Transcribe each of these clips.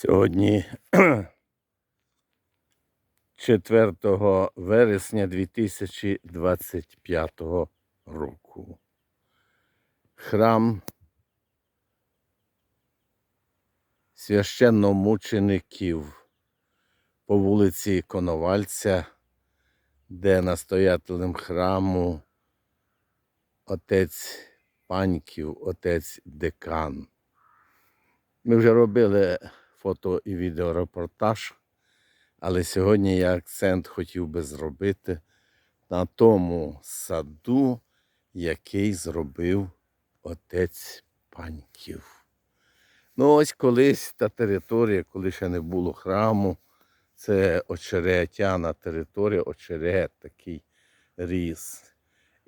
Сьогодні 4 вересня 2025 року. Храм священномучеників по вулиці Коновальця, де настоятелем храму отець Паньків, отець Декан. Ми вже робили фото і відеорепортаж, але сьогодні я акцент хотів би зробити на тому саду, який зробив отець Паньків. Ну, ось колись та територія, коли ще не було храму, це очеретяна територія, очерет такий ріс.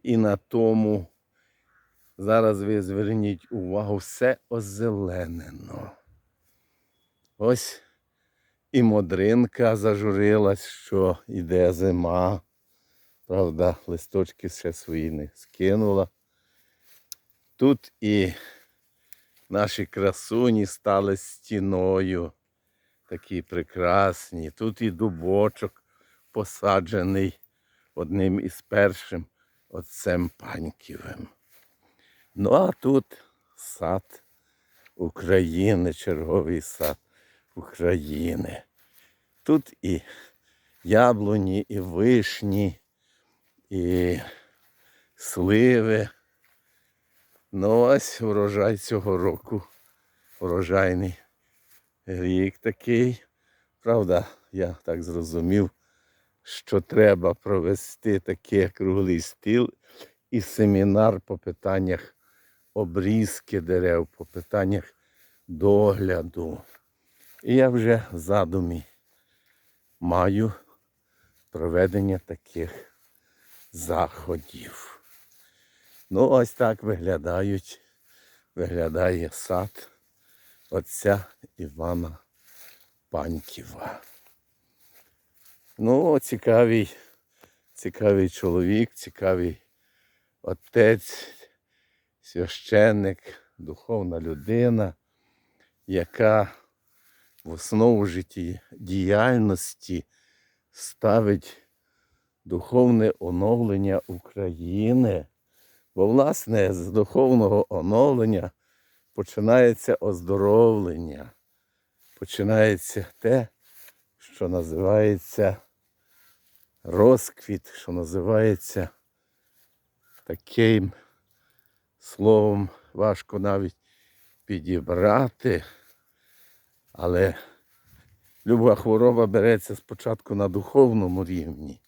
І на тому зараз ви зверніть увагу, все озеленено. Ось і модринка зажурилась, що йде зима. Правда, листочки ще свої не скинула. Тут і наші красуні стали стіною. Такі прекрасні. Тут і дубочок посаджений одним із першим отцем Паньківим. Ну а тут сад України, черговий сад України. Тут і яблуні, і вишні, і сливи. Ну ось урожай цього року. Урожайний рік такий. Правда, я так зрозумів, що треба провести такий круглий стіл і семінар по питаннях обрізки дерев, по питаннях догляду. І я вже в задумі маю проведення таких заходів. Ну, ось так виглядають, виглядає сад отця Івана Паньківа. Ну, цікавий, цікавий чоловік, цікавий отець, священник, духовна людина, яка в основу житті діяльності ставить духовне оновлення України. Бо, власне, з духовного оновлення починається оздоровлення, починається те, що називається розквіт, що називається таким словом важко навіть підібрати, але люба хвороба береться спочатку на духовному рівні,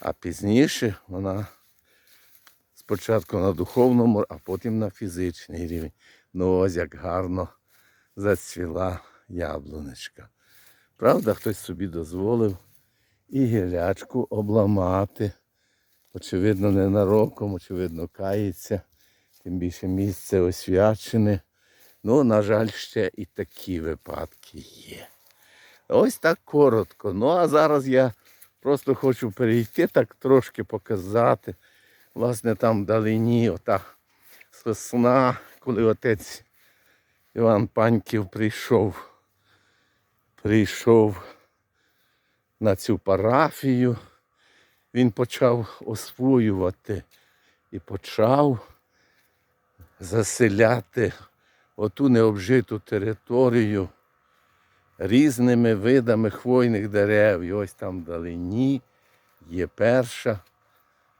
а пізніше вона спочатку на духовному, а потім на фізичний рівень. Ну ось як гарно зацвіла яблунечка. Правда, хтось собі дозволив і гілячку обламати. Очевидно, ненароком, очевидно, кається, тим більше місце освячене. Ну, на жаль, ще і такі випадки є. Ось так коротко. Ну, а зараз я просто хочу перейти, так трошки показати. Власне, там вдалині ота сосна, коли отець Іван Паньків прийшов, прийшов на цю парафію, він почав освоювати і почав заселяти оту необжиту територію різними видами хвойних дерев. І ось там вдалині є перша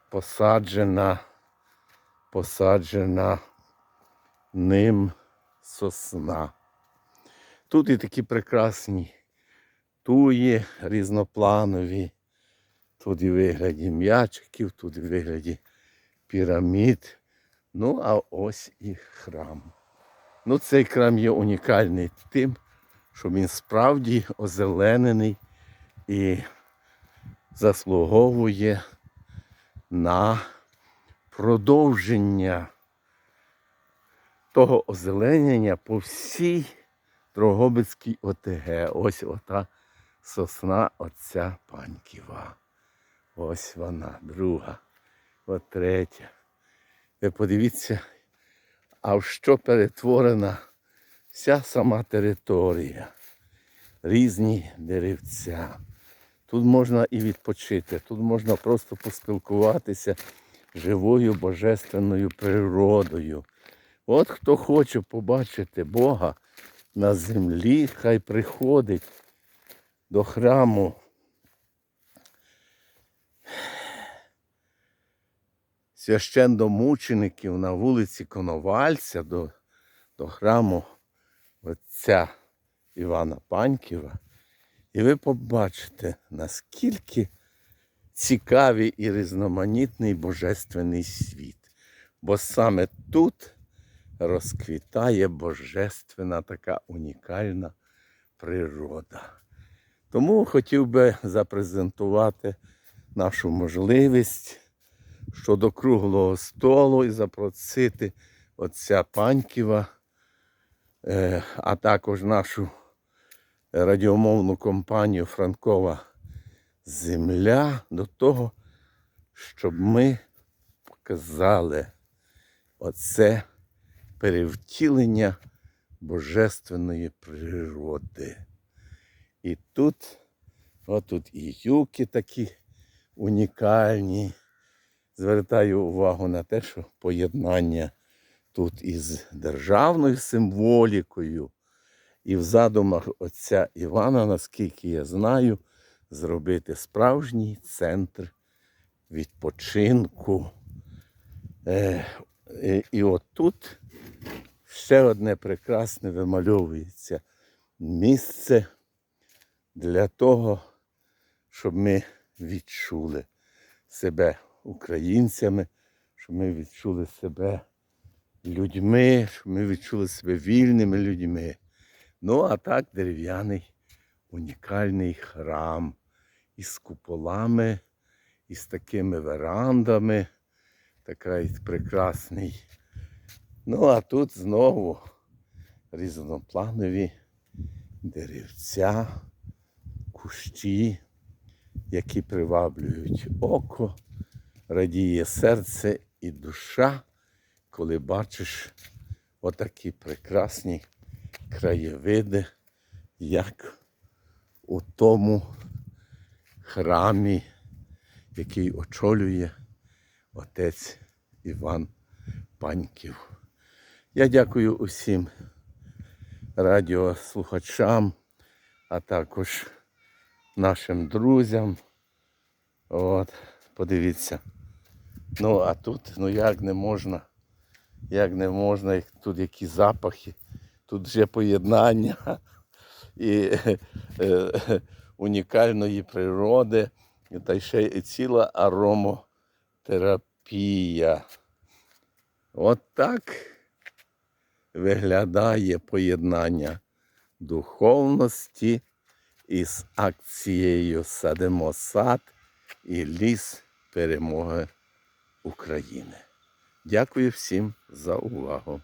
посаджена, посаджена ним сосна. Тут і такі прекрасні туї різнопланові. Тут і вигляді м'ячиків, тут і вигляді пірамід. Ну, а ось і храм. Ну, цей храм є унікальний тим, що він справді озеленений і заслуговує на продовження того озеленення по всій Дрогобицькій ОТГ. Ось ота сосна отця Паньківа. Ось вона, друга, от третя. Ви подивіться, а в що перетворена вся сама територія. різні деревця. Тут можна і відпочити, тут можна просто поспілкуватися живою божественною природою. От хто хоче побачити Бога на землі, хай приходить до храму. Священномучеників на вулиці Коновальця до, до храму отця Івана Паньківа. І ви побачите, наскільки цікавий і різноманітний божественний світ. Бо саме тут розквітає божественна така унікальна природа. Тому хотів би запрезентувати нашу можливість щодо круглого столу і запросити отця Паньківа, е, а також нашу радіомовну компанію Франкова Земля до того, щоб ми показали оце перевтілення божественної природи. І тут, отут і юки такі унікальні. Звертаю увагу на те, що поєднання тут із державною символікою, і в задумах отця Івана, наскільки я знаю, зробити справжній центр відпочинку. Е, е, і отут ще одне прекрасне вимальовується місце для того, щоб ми відчули себе українцями, щоб ми відчули себе людьми, щоб ми відчули себе вільними людьми. Ну, а так дерев'яний унікальний храм із куполами, із такими верандами. Такий прекрасний. Ну, а тут знову різнопланові деревця, кущі, які приваблюють око, радіє серце і душа, коли бачиш отакі прекрасні краєвиди, як у тому храмі, який очолює отець Іван Паньків. Я дякую усім радіослухачам, а також нашим друзям. От, подивіться. Ну, а тут, ну як не можна, як не можна, тут які запахи, тут вже поєднання і е, унікальної природи, та ще й ціла аромотерапія. От так виглядає поєднання духовності із акцією Садимо сад і ліс перемоги України. Дякую всім за увагу.